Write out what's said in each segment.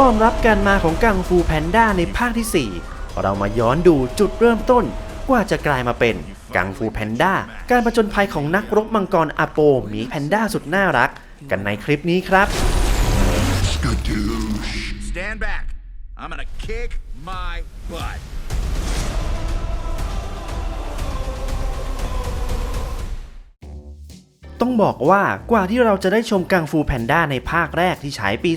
ต้อนรับการมาของกังฟูแพนด้าในภาคที่ 4 เรามาย้อนดูจุดเริ่มต้นกว่าจะกลายมาเป็นกังฟูแพนด้า การประจนภัยของนักรบมังกรอาโปหมีแพนด้าสุดน่ารัก กันในคลิปนี้ครับ Stand back. I'm gonna kick my butt. ต้องบอกว่ากว่าที่เราจะได้ชมกังฟูแพนด้าในภาคแรกที่ฉายปี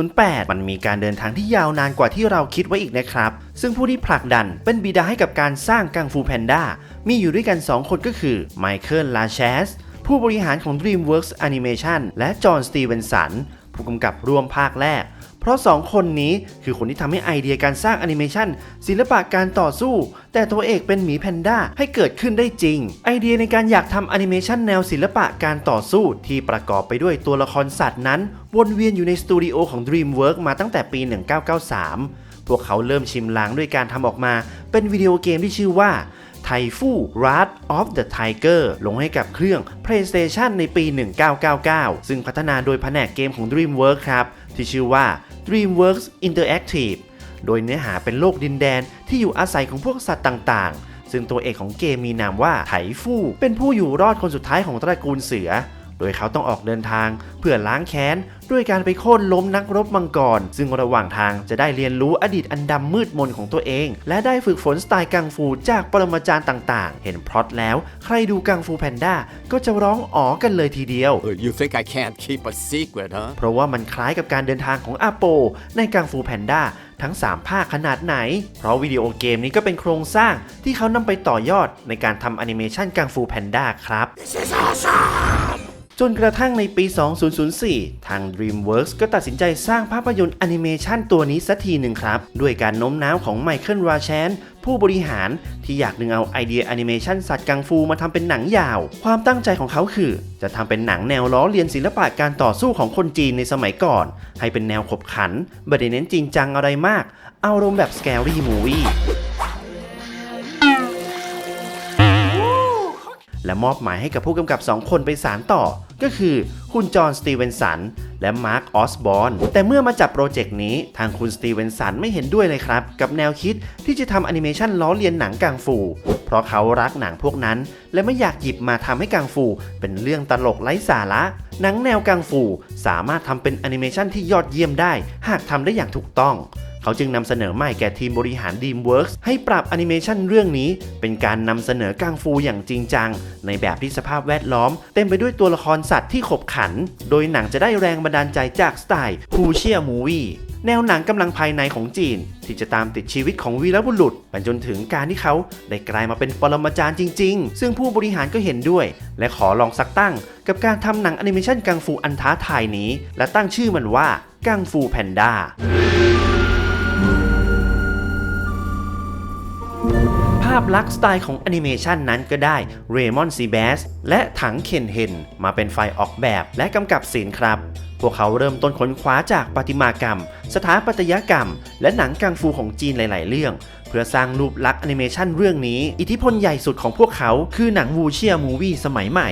2008 มันมีการเดินทางที่ยาวนานกว่าที่เราคิดไว้อีกนะครับ ซึ่งผู้ที่ผลักดันเป็นบิดาให้กับการสร้างกังฟูแพนด้ามีอยู่ด้วยกัน 2 คนก็คือไมเคิลลาเชสผู้บริหารของ DreamWorks Animation และจอห์นสตีเวนสันผู้กำกับร่วมภาคแรก เพราะ 2 คนนี้คือคนที่ทำให้ไอเดียการสร้างแอนิเมชันศิลปะการต่อสู้ แต่ตัวเอกเป็นหมีแพนด้าให้เกิดขึ้นได้จริง ไอเดียในการอยากทำแอนิเมชันแนวศิลปะการต่อสู้ที่ประกอบไปด้วยตัวละครสัตว์นั้น วนเวียนอยู่ในสตูดิโอของ DreamWorks มาตั้งแต่ปี 1993 พวกเขาเริ่มชิมลางด้วยการทำออกมา เป็นวิดีโอเกมที่ชื่อว่าไทฟู Wrath of the Tiger ลงให้กับเครื่อง PlayStation ในปี 1999 ซึ่งพัฒนาโดยแผนกเกมของ DreamWorks ครับ ที่ชื่อว่า DreamWorks Interactive โดยเนื้อหาเป็นโลกดินแดนที่อยู่อาศัยของพวกสัตว์ต่างๆ ซึ่งตัวเอกของเกมมีนามว่าไถฟู่เป็นผู้อยู่รอดคนสุดท้ายของตระกูลเสือ โดยเขาต้องออกเดินทางเพื่อล้างแค้น ด้วยการไปโค่นล้มนักรบมังกร ซึ่งระหว่างทางจะได้เรียนรู้อดีตอันดำมืดมนของตัวเอง และได้ฝึกฝนสไตล์กังฟูจากปรมาจารย์ต่าง ๆ เห็นพล็อตแล้วใครดูกังฟูแพนด้าก็จะร้องอ๋อกันเลยทีเดียว Uh, You think I can't keep a secret, huh? เพราะว่ามันคล้ายกับการเดินทางของอาโป ในกังฟูแพนด้าทั้ง 3 ภาคขนาดไหน เพราะวิดีโอเกมนี้ก็เป็นโครงสร้างที่เขานำไปต่อยอดในการทำแอนิเมชันกังฟูแพนด้าครับ จนกระทั่งในปี 2004 ทาง DreamWorks ก็ตัดสินใจสร้างภาพยนตร์แอนิเมชันตัวนี้สักทีหนึ่งครับ ด้วยการโน้มน้าวของไมเคิลราแชนผู้บริหารที่อยากดึงเอาไอเดียแอนิเมชันสัตว์กังฟูมาทำเป็นหนังยาว ความตั้งใจของเขาคือ จะทำเป็นหนังแนวล้อเลียนศิลปะการต่อสู้ของคนจีนในสมัยก่อน ให้เป็นแนวขบขันไม่ได้เน้นจริงจังอะไรมาก เอารมณ์แบบ Scary Movie และมอบหมายให้กับผู้กำกับ 2 คนไปสารต่อ ก็คือคุณจอห์น สตีเวนสัน และมาร์ค ออสบอนแต่เมื่อมาจับโปรเจกต์นี้ ทางคุณสตีเวนสันไม่เห็นด้วยเลยครับ กับแนวคิดที่จะทำแอนิเมชันล้อเลียนหนังกังฟู เพราะเขารักหนังพวกนั้น และไม่อยากหยิบมาทำให้กังฟู เป็นเรื่องตลกไร้สาระ หนังแนวกังฟู สามารถทำเป็นแอนิเมชันที่ยอดเยี่ยมได้ หากทำได้อย่างถูกต้อง เขาจึงนำเสนอใหม่แก่ทีมบริหาร DreamWorks ให้ปรับแอนิเมชันเรื่องนี้ เป็นการนำเสนอกังฟูอย่างจริงจัง ในแบบที่สภาพแวดล้อม เต็มไปด้วยตัวละครสัตว์ที่ขบขัน โดยหนังจะได้แรงบันดาลใจจากสไตล์ฮูเชียมูวี่แนวหนังกำลังภายในของจีน ที่จะตามติดชีวิตของวีรบุรุษไปจนถึงการที่เขาได้กลายมาเป็นปรมาจารย์จริง ๆ ซึ่งผู้บริหารก็เห็นด้วย และขอลองสักตั้ง กับการทำหนังแอนิเมชันกังฟูอันท้าทายนี้ และตั้งชื่อมันว่ากังฟูแพนด้าาพลักษณ์สไตล์ของแอนิเมชันนั้นก็ได้เรมอนซีแบสและถังเคนเฮนมาเป็นฝ่ายออกแบบและกำกับศิลป์ครับ พวกเขาเริ่มต้นค้นคว้าจากประติมากรรม สถาปัตยกรรม และหนังกังฟูของจีนหลาย ๆ เรื่อง เพื่อสร้างรูปลักษณ์แอนิเมชันเรื่องนี้ อิทธิพลใหญ่สุดของพวกเขาคือหนังวูเชียมูวี่สมัยใหม่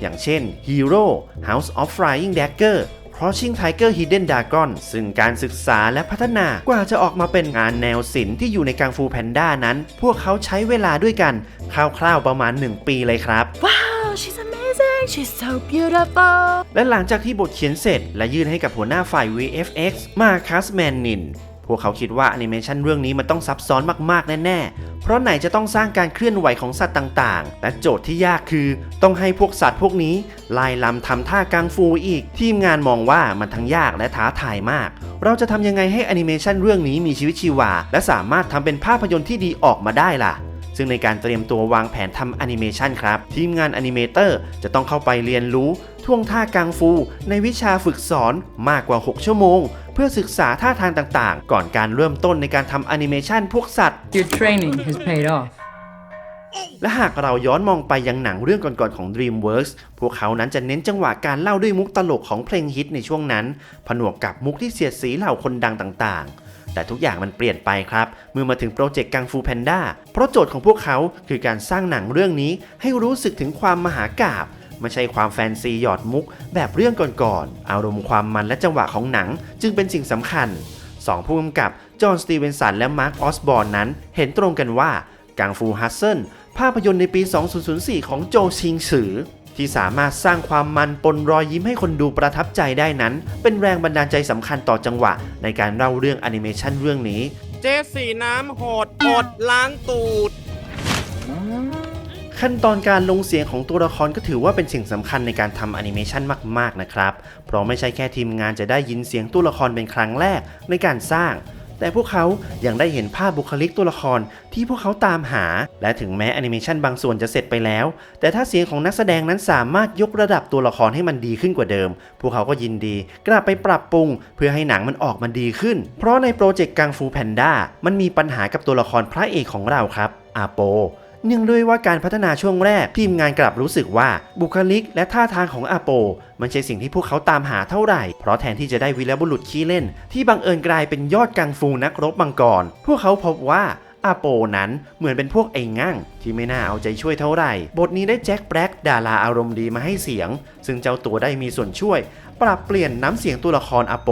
อย่างเช่น Hero House of Flying Dagger Crouching Tiger Hidden Dragon ซึ่งการศึกษาและพัฒนากว่าจะออกมาเป็นงานแนวศิลป์ที่อยู่ในกังฟูแพนด้านั้น พวกเขาใช้เวลาด้วยกันคร่าวๆประมาณ 1 ปีเลยครับ Wow, she's amazing. She's so beautiful. และหลังจากที่บทเขียนเสร็จ และยื่นให้กับหัวหน้าฝ่าย VFX มาคัสแมนนินพ วกเขาคิดว่าแอนิเมชันเรื่องนี้มันต้องซับซ้อนมากๆ แน่ๆ เพราะไหนจะต้องสร้างการเคลื่อนไหวของสัตว์ต่างๆ และโจทย์ที่ยากคือ ต้องให้พวกสัตว์พวกนี้ลายลำทำท่ากังฟูอีก ทีมงานมองว่ามันทั้งยากและท้าทายมาก เราจะทำยังไงให้แอนิเมชันเรื่องนี้มีชีวิตชีวา และสามารถทำเป็นภาพยนตร์ที่ดีออกมาได้ล่ะซึ่งในการเตรียมตัววางแผนทำแอนิเมชันครับ ทีมงานแอนิเมเตอร์จะต้องเข้าไปเรียนรู้ ท่วงท่ากังฟู ในวิชาฝึกสอนมากกว่า 6 ชั่วโมง พื่อศึกษาท่าทางต่างๆ ก่อนการเริ่มต้นในการทำแอนิเมชันพวกสัตว์ Your training has paid off. และหากเราย้อนมองไปยังหนังเรื่องก่อนๆของ DreamWorks พวกเขานั้นจะเน้นจังหวะการเล่าด้วยมุกตลกของเพลงฮิตในช่วงนั้น ผนวกกับมุกที่เสียดสีเหล่าคนดังต่างๆ แต่ทุกอย่างมันเปลี่ยนไปครับ เมื่อมาถึงโปรเจกต์กังฟูแพนด้าเพราะโจทย์ของพวกเขาคือการสร้างหนังเรื่องนี้ให้รู้สึกถึงความมหากาบ ไม่ใช่ความแฟนซีหยอดมุก แบบเรื่องก่อนๆอารมณ์ความมันและจังหวะของหนัง จึงเป็นสิ่งสำคัญสองผู้กำกับจอห์นสตีเวนสันและมาร์คออสบอร์นนั้น เห็นตรงกันว่ากังฟูฮัสเซิลภาพยนตร์ในปี 2004 ของโจชิงฉือ ที่สามารถสร้างความมันปนรอยยิ้มให้คนดูประทับใจได้นั้น เป็นแรงบันดาลใจสำคัญต่อจังหวะ ในการเล่าเรื่องแอนิเมชันเรื่องนี้ เจสสีน้ำโหดอดล้างตูด ขั้นตอนการลงเสียงของตัวละครก็ถือว่าเป็นสิ่งสำคัญในการทำแอนิเมชันมากๆนะครับ เพราะไม่ใช่แค่ทีมงานจะได้ยินเสียงตัวละครเป็นครั้งแรกในการสร้าง แต่พวกเขายังได้เห็นภาพบุคลิกตัวละครที่พวกเขาตามหา และถึงแม้แอนิเมชันบางส่วนจะเสร็จไปแล้ว แต่ถ้าเสียงของนักแสดงนั้นสามารถยกระดับตัวละครให้มันดีขึ้นกว่าเดิม พวกเขาก็ยินดีกลับไปปรับปรุง เพื่อให้หนังมันออกมาดีขึ้น เพราะในโปรเจกต์กังฟูแพนด้ามันมีปัญหากับตัวละครพระเอกของเราครับอาโป เนื่องด้วยว่าการพัฒนาช่วงแรกทีมงานกลับรู้สึกว่าบุคลิกและท่าทางของอาโป มันใช่สิ่งที่พวกเขาตามหาเท่าไหร่ เพราะแทนที่จะได้วีรบุรุษขี้เล่น ที่บังเอิญกลายเป็นยอดกังฟูนักรบมังกร พวกเขาพบว่าอาโปนั้นเหมือนเป็นพวกไอ้งั่งที่ไม่น่าเอาใจช่วยเท่าไหร่ บทนี้ได้แจ็คแบล็กดาราอารมณ์ดีมาให้เสียง ซึ่งเจ้าตัวได้มีส่วนช่วย ปรับเปลี่ยนน้ำเสียงตัวละครอาโป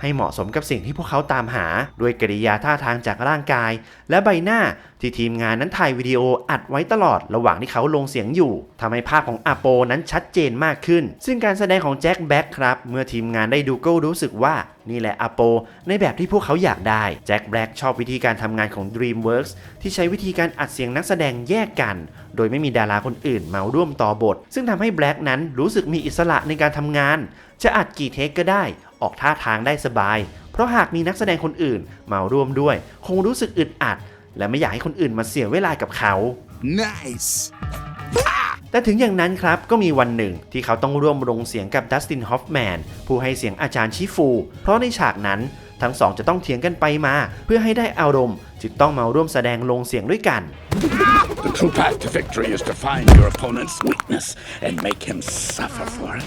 ให้เหมาะสมกับสิ่งที่พวกเขาตามหา ด้วยกริยาท่าทางจากร่างกาย และใบหน้า ที่ทีมงานนั้นถ่ายวิดีโออัดไว้ตลอดระหว่างที่เขาลงเสียงอยู่ทำให้ภาพของอาโปนั้นชัดเจนมากขึ้น ซึ่งการแสดงของแจ็คแบ็กครับเมื่อทีมงานได้ดูก็รู้สึกว่านี่แหละอาโปในแบบที่พวกเขาอยากได้แจ็คแบ็กชอบวิธีการทำงานของ DreamWorks ที่ใช้วิธีการอัดเสียงนักแสดงแยกกัน โดยไม่มีดาราคนอื่นมาร่วมต่อบท ซึ่งทำให้แบล็กนั้นรู้สึกมีอิสระในการทำงาน จะอัดกี่เทคก็ได้ ออกท่าทางได้สบาย เพราะหากมีนักแสดงคนอื่นมาร่วมด้วย คงรู้สึกอึดอัด และไม่อยากให้คนอื่นมาเสียเวลากับเขา Nice. แต่ถึงอย่างนั้นครับก็มีวันหนึ่งที่เขาต้องร่วมลงเสียงกับดัสตินฮอฟแมนผู้ให้เสียงอาจารย์ชิฟู เพราะในฉากนั้นทั้งสองจะต้องเถียงกันไปมา เพื่อให้ได้อารมณ์ จึงต้องมาร่วมแสดงลงเสียงด้วยกัน The true path to victory is to find your opponent's weakness and make him suffer for it.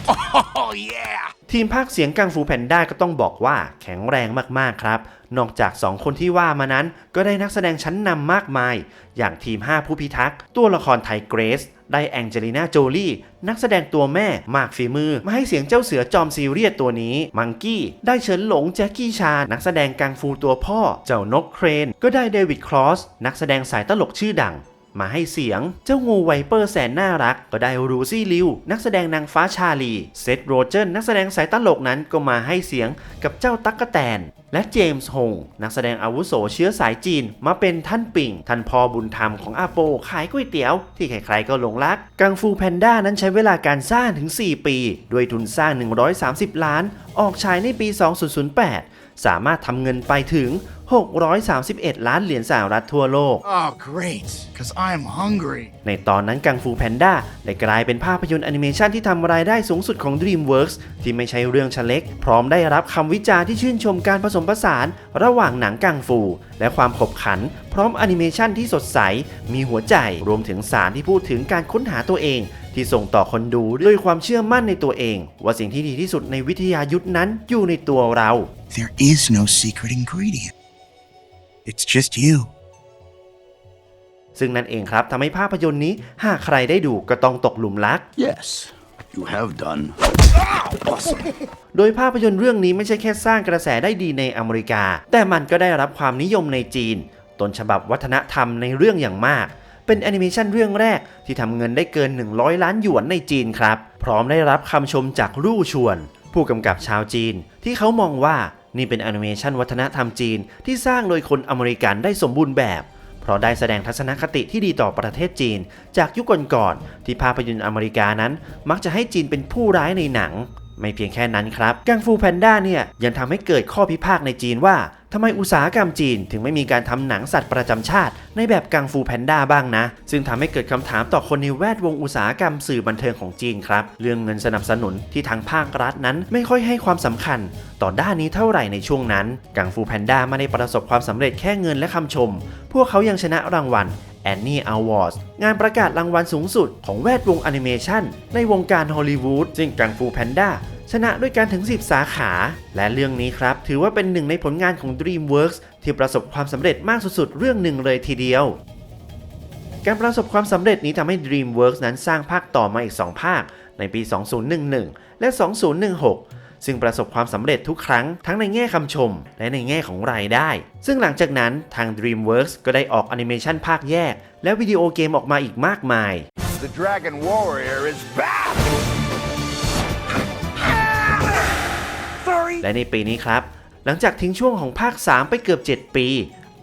Oh, yeah. ทีมภาคเสียงกังฟูแพนด้าก็ต้องบอกว่าแข็งแรงมากๆครับ นอกจาก 2 คนที่ว่ามานั้น ก็ได้นักแสดงชั้นนำมากมาย อย่างทีม 5 ผู้พิทักษ์ ตัวละครไทยเกรซ ได้แองเจลิน่าโจลี่นักแสดงตัวแม่มากฝีมือ มาให้เสียงเจ้าเสือจอมซีเรียสตัวนี้ มังกี้ ได้เฉินหลงแจ็คกี้ชา นักแสดงกังฟูตัวพ่อ เจ้านกเครน ก็ได้เดวิดครอส นักแสดงสายตลกชื่อดัง มาให้เสียง เจ้างูไวเปอร์แสนน่ารัก ก็ได้รูซี่ลิว นักแสดงนางฟ้าชาลี เซธโรเจนนักแสดงสายตลกนั้นก็มาให้เสียงกับเจ้าตั๊กกะแตน และเจมส์ฮงนักแสดงอาวุโสเชื้อสายจีน มาเป็นท่านปิ่ง ท่านพ่อบุญธรรมของอาโป ขายก๋วยเตี๋ยว ที่ใครๆก็หลงรัก กังฟูแพนด้านั้นใช้เวลาการสร้างถึง 4 ปี ด้วยทุนสร้าง 130 ล้าน ออกฉายในปี 2008 สามารถทำเงินไปถึง 631 ล้านเหรียญสหรัฐทั่วโลก Oh, great, because I'm hungry. ในตอนนั้นกังฟูแพนด้าได้กลายเป็นภาพยนตร์แอนิเมชันที่ทำรายได้สูงสุดของ DreamWorks ที่ไม่ใช่เรื่องชะเล็ก พร้อมได้รับคำวิจารณ์ที่ชื่นชมการผสมผสาน ระหว่างหนังกังฟู และความขบขัน พร้อมแอนิเมชันที่สดใส มีหัวใจรวมถึงสารที่พูดถึงการค้นหาตัวเอง ที่ส่งต่อคนดูด้วยความเชื่อมั่นในตัวเอง ว่าสิ่งที่ดีที่สุดในวิทยายุทธนั้นอยู่ในตัวเรา There is no secret ingredient. It's just you. ซึ่งนั่นเองครับทำให้ภาพยนตร์นี้หากใครได้ดูก็ต้องตกหลุมรัก Yes, you have done. Awesome. โดยภาพยนตร์เรื่องนี้ไม่ใช่แค่สร้างกระแสได้ดีในอเมริกา แต่มันก็ได้รับความนิยมในจีน ต้นฉบับวัฒนธรรมในเรื่องอย่างมาก เป็นแอนิเมชันเรื่องแรกที่ทำเงินได้เกิน 100 ล้านหยวนในจีนครับ พร้อมได้รับคำชมจากรู่ชวน ผู้กำกับชาวจีน ที่เขามองว่านี่เป็นแอนิเมชันวัฒนธรรมจีนที่สร้างโดยคนอเมริกันได้สมบูรณ์แบบเพ ราะได้แสดงทัศนคติที่ดีต่อประเทศจีน จากยุคก่อนๆที่ภาพยนตร์อเมริกานั้น มักจะให้จีนเป็นผู้ร้ายในหนัง ไม่เพียงแค่นั้นครับ กังฟูแพนด้าเนี่ยยังทำให้เกิดข้อพิพาทในจีนว่าทำไมอุตสาหกรรมจีนถึงไม่มีการทำหนังสัตว์ประจำชาติ ในแบบกังฟูแพนด้าบ้างนะ ซึ่งทำให้เกิดคำถามต่อคนในแวดวงอุตสาหกรรมสื่อบันเทิงของจีนครับ เรื่องเงินสนับสนุนที่ทางภาครัฐนั้นไม่ค่อยให้ความสำคัญ ต่อด้านนี้เท่าไหร่ในช่วงนั้น กังฟูแพนด้าไม่ได้ประสบความสำเร็จแค่เงินและคำชม พวกเขายังชนะรางวัล Annie Awards งานประกาศรางวัลสูงสุดของแวดวงแอนิเมชันในวงการฮอลลีวูดซึ่งกังฟูแพนด้าชนะด้วยการถึง 10 สาขา และเรื่องนี้ครับ ถือว่าเป็นหนึ่งในผลงานของ DreamWorks ที่ประสบความสำเร็จมากสุดๆ เรื่องหนึ่งเลยทีเดียว การประสบความสำเร็จนี้ทำให้ DreamWorks นั้นสร้างภาคต่อมาอีก 2 ภาค ในปี 2011 และ 2016 ซึ่งประสบความสำเร็จทุกครั้งทั้งในแง่คำชม และในแง่ของรายได้ ซึ่งหลังจากนั้นทาง DreamWorks ก็ได้ออกแอนิเมชันภาคแยก และวิดีโอเกมออกมาอีกมากมาย The Dragon Warrior is back! และในปีนี้ครับ หลังจากทิ้งช่วงของภาค 3 ไปเกือบ 7 ปี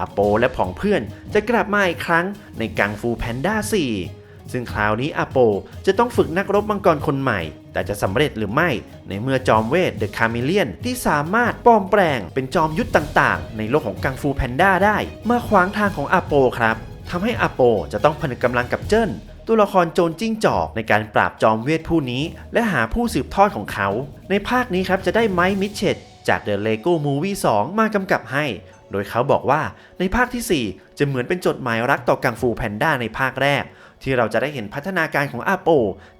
อโปและผองเพื่อนจะกลับมาอีกครั้งในกังฟูแพนด้า4 ซึ่งคราวนี้อโปจะต้องฝึกนักรบมังกรคนใหม่ แต่จะสำเร็จหรือไม่ ในเมื่อจอมเวทเดอะคา m เลียนที่สามารถปลอมแปลงเป็นจอมยุทธต่างๆ ในโลกของกังฟูแพนด้าได้มาขวางทางของอโปครับทำให้อโปจะต้องผนึกกำลังกับเจิ้นตัวละครโจรจิ้งจอกในการปราบจอมเวทผู้นี้ และหาผู้สืบทอดของเขา ในภาคนี้ครับจะได้ไมค์มิชเชตจาก The Lego Movie 2 มากำกับให้ โดยเขาบอกว่าในภาคทีสี่4 จะเหมือนเป็นจดหมายรักต่อกังฟูแพนด้าในภาคแรก ที่เราจะได้เห็นพัฒนาการของอาโป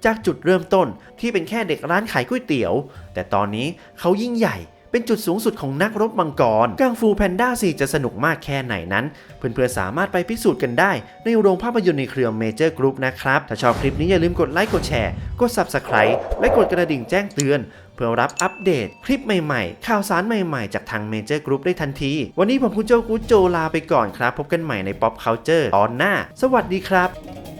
จากจุดเริ่มต้นที่เป็นแค่เด็กร้านขายก๋วยเตี๋ยว แต่ตอนนี้เขายิ่งใหญ่เป็นจุดสูงสุดของนักรบมังกรกังฟูแพนด้า4จะสนุกมากแค่ไหนนั้น เพื่อนๆ สามารถไปพิสูจน์กันได้ ในโรงภาพยนตร์ในเครือเมเจอร์กรุ๊ปนะครับ ถ้าชอบคลิปนี้อย่าลืมกดไลค์ กดแชร์ กด Subscribe และกดกระดิ่งแจ้งเตือน เพื่อรับอัปเดต คลิปใหม่ๆ ข่าวสารใหม่ๆ จากทางเมเจอร์กรุ๊ปได้ทันที วันนี้ผมคุณโจกุโจลาไปก่อนครับ พบกันใหม่ใน Pop Culture ตอนหน้า สวัสดีครับ